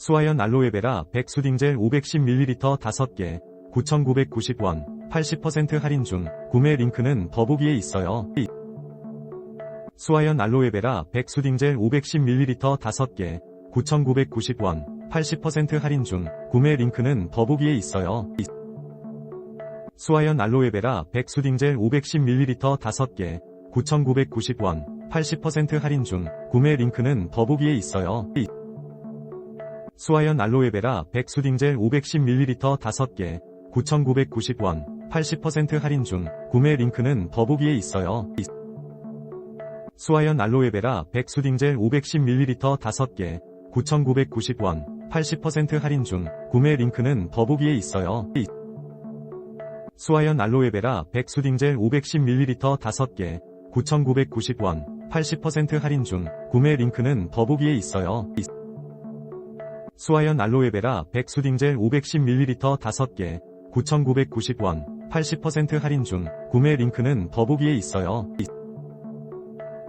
수아연 알로에베라 100 수딩젤 510ml 5개 9,990원 80% 할인 중 구매 링크는 더보기에 있어요. 수아연 알로에베라 100 수딩젤 510ml 5개 9,990원 80% 할인 중 구매 링크는 더보기에 있어요. 수아연 알로에베라 100 수딩젤 510ml 5개 9,990원 80% 할인 중 구매 링크는 더보기에 있어요. 수아연 알로에베라 100 수딩젤 510ml 5개 9,990원 80% 할인 중 구매 링크는 더보기에 있어요. 수아연 알로에베라 100 수딩젤 510ml 5개 9,990원 80% 할인 중 구매 링크는 더보기에 있어요. 수아연 알로에베라 100 수딩젤 510ml 5개 9,990원 80% 할인 중 구매 링크는 더보기에 있어요. 수아연 알로에베라 100 수딩젤 510ml 5개 9,990원 80% 할인 중 구매 링크는 더보기에 있어요.